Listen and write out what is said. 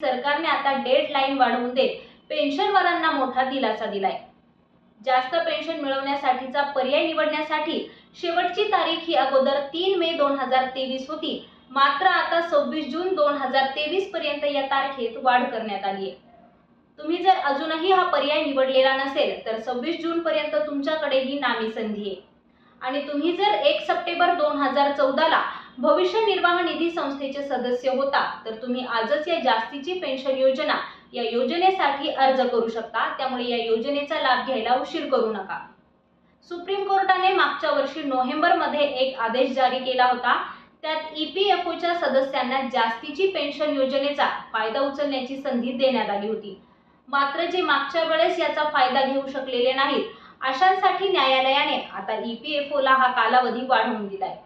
सरकारने आता dead line वाढवून देत पेन्शनवारांना मोठा दिलासा दिलाय. जास्त पेन्शन मिळवण्यासाठीचा पर्याय निवडण्यासाठी शेवटची तारीख ही अगोदर तीन मे दोन हजार तेवीस होती. मात्र आता सव्वीस जून दोन हजार तेवीस पर्यंत या तारखेत वाढ करण्यात आली आहे. तुम्ही जर अजूनही हा पर्याय निवडलेला नसेल तर सव्वीस जून पर्यंत तुमच्याकडे ही नामी संधी आहे. आणि तुम्ही जर एक सप्टेंबर दोन हजार चौदाला भविष्य निर्वाह निधी संस्थेचे सदस्य होता तर तुम्ही आजच या जास्तीची पेन्शन योजना या योजनेसाठी अर्ज करू शकता. त्यामुळे या योजनेचा लाभ घ्यायला उशीर करू नका. सुप्रीम कोर्टाने मागच्या वर्षी नोव्हेंबरमध्ये एक आदेश जारी केला होता. त्यात ईपीएफओच्या सदस्यांना जास्तीची पेन्शन योजनेचा फायदा उचलण्याची संधी देण्यात आली होती. मात्र जे मागच्या वेळेस याचा फायदा घेऊ शकलेले नाहीत अशांसाठी न्यायालयाने आता ईपीएफओला हा कालावधी वाढवून दिलाय.